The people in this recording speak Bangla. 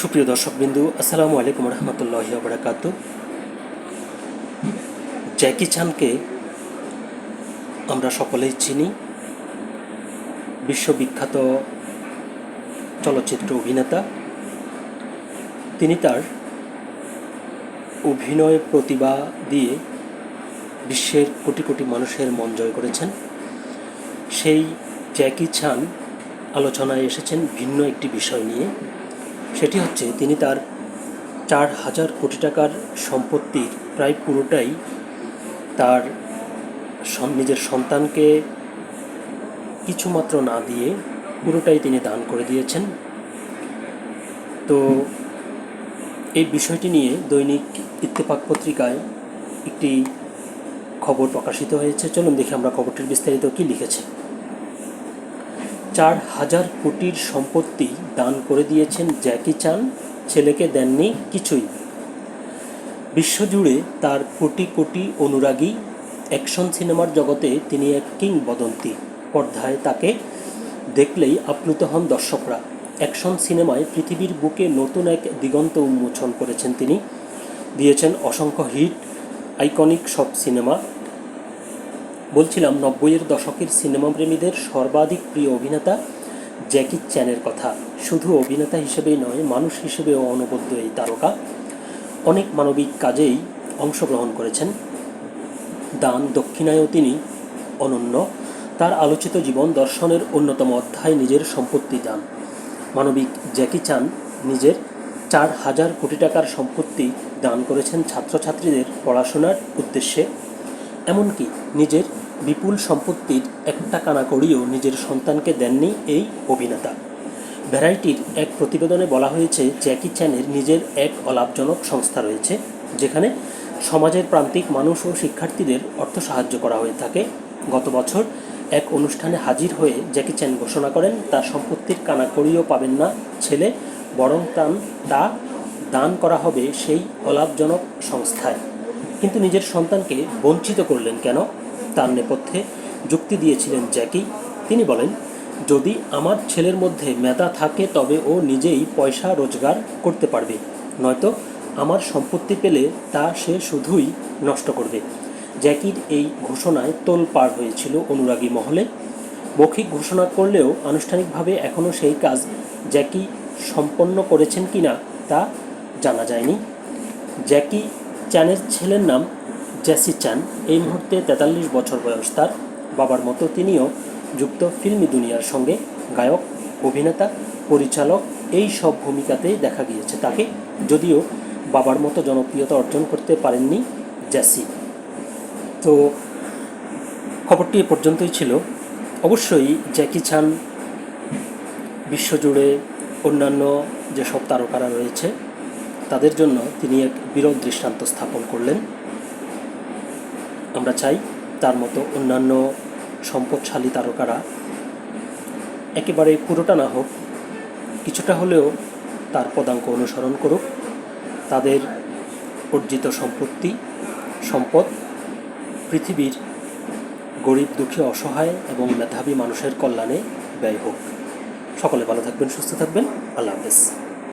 সুপ্রিয় দর্শকবিন্দু, আসসালামু আলাইকুম রহমতুল্লাহ বারাকাত। জ্যাকি চানকে আমরা সকলেই চিনি। বিশ্ববিখ্যাত চলচ্চিত্র অভিনেতা। তিনি তার অভিনয় প্রতিভা দিয়ে বিশ্বের কোটি কোটি মানুষের মন জয় করেছেন। সেই জ্যাকি চান আলোচনায় এসেছেন ভিন্ন একটি বিষয় নিয়ে। সেটি হচ্ছে তিনি তার চার হাজার কোটি টাকার সম্পত্তির প্রায় পুরোটাই তার নিজের সন্তানকে কিছুমাত্র না দিয়ে পুরোটাই তিনি দান করে দিয়েছেন। তো এই বিষয়টি নিয়ে দৈনিক ইত্তেফাক পত্রিকায় একটি খবর প্রকাশিত হয়েছে। চলুন দেখি আমরা খবরটির বিস্তারিত কী লিখেছে। চার হাজার কোটির সম্পত্তি দান করে দিয়েছেন জ্যাকি চান, ছেলেকে দেননি কিছুই। বিশ্বজুড়ে তার কোটি কোটি অনুরাগী অ্যাকশন সিনেমার জগতে তিনি এক কিংবদন্তি। পর্দায় তাকে দেখলেই আপ্লুত হন দর্শকরা। অ্যাকশন সিনেমায় পৃথিবীর বুকে নতুন এক দিগন্ত উন্মোচন করেছেন তিনি। দিয়েছেন অসংখ্য হিট, আইকনিক সব সিনেমা। বলছিলাম, নব্বইয়ের দশকের সিনেমা প্রেমীদের সর্বাধিক প্রিয় অভিনেতা জ্যাকি চ্যানের কথা। শুধু অভিনেতা হিসেবেই নয়, মানুষ হিসেবেও অনবদ্য এই তারকা। অনেক মানবিক কাজেই অংশগ্রহণ করেছেন। দান দক্ষিণায়ও তিনি অনন্য। তার আলোচিত জীবন দর্শনের অন্যতম অধ্যায় নিজের সম্পত্তি দান। মানবিক জ্যাকি চান নিজের চার হাজার কোটি টাকার সম্পত্তি দান করেছেন ছাত্রছাত্রীদের পড়াশোনার উদ্দেশ্যে। এমনকি নিজের বিপুল সম্পত্তির একটা কানা করিও নিজের সন্তানকে দেননি এই অভিনেতা। ভ্যারাইটির এক প্রতিবেদনে বলা হয়েছে, জ্যাকি চ্যানের নিজের এক অলাভজনক সংস্থা রয়েছে, যেখানে সমাজের প্রান্তিক মানুষ ও শিক্ষার্থীদের অর্থ সাহায্য করা হয়ে থাকে। গত বছর এক অনুষ্ঠানে হাজির হয়ে জ্যাকি চ্যান ঘোষণা করেন, তার সম্পত্তির কানাকড়িও পাবেন না, ছেলে, বরং তান, তা দান করা হবে সেই অলাভজনক সংস্থায়। কিন্তু নিজের সন্তানকে বঞ্চিত করলেন কেন? তার নেপথ্যে যুক্তি দিয়েছিলেন জ্যাকি। তিনি বলেন, যদি আমার ছেলের মধ্যে মেধা থাকে, তবে ও নিজেই পয়সা রোজগার করতে পারবে। নয়তো আমার সম্পত্তি পেলে তা সে শুধুই নষ্ট করবে। জ্যাকির এই ঘোষণায় তোল পার হয়েছিল অনুরাগী মহলে। মৌখিক ঘোষণা করলেও আনুষ্ঠানিকভাবে এখনও সেই কাজ জ্যাকি সম্পন্ন করেছেন কিনা তা জানা যায়নি। জ্যাকি চ্যানের ছেলের নাম জ্যাসি চ্যান এই মুহূর্তে তেতাল্লিশ বছর বয়স তার। বাবার মতো তিনিও যুক্ত ফিল্মি দুনিয়ার সঙ্গে গায়ক, অভিনেতা, পরিচালক এই সব ভূমিকাতেই দেখা গিয়েছে তাকে। যদিও বাবার মতো জনপ্রিয়তা অর্জন করতে পারেননি জ্যাসি তো খবরটি এ পর্যন্তই ছিল। অবশ্যই জ্যাকি চান, বিশ্বজুড়ে অন্যান্য যেসব তারকারা রয়েছে, তাদের জন্য তিনি এক বিরল দৃষ্টান্ত স্থাপন করলেন। আমরা চাই তার মতো অন্যান্য সম্পদশালী তারকারা একেবারে পুরোটা না হোক, কিছুটা হলেও তার পদাঙ্ক অনুসরণ করুক। তাদের অর্জিত সম্পত্তি, সম্পদ, পৃথিবীর গরিব, দুঃখী, অসহায় এবং মেধাবী মানুষের কল্যাণে ব্যয় হোক। সকলে ভালো থাকবেন, সুস্থ থাকবেন। আল্লাহ হাফেজ।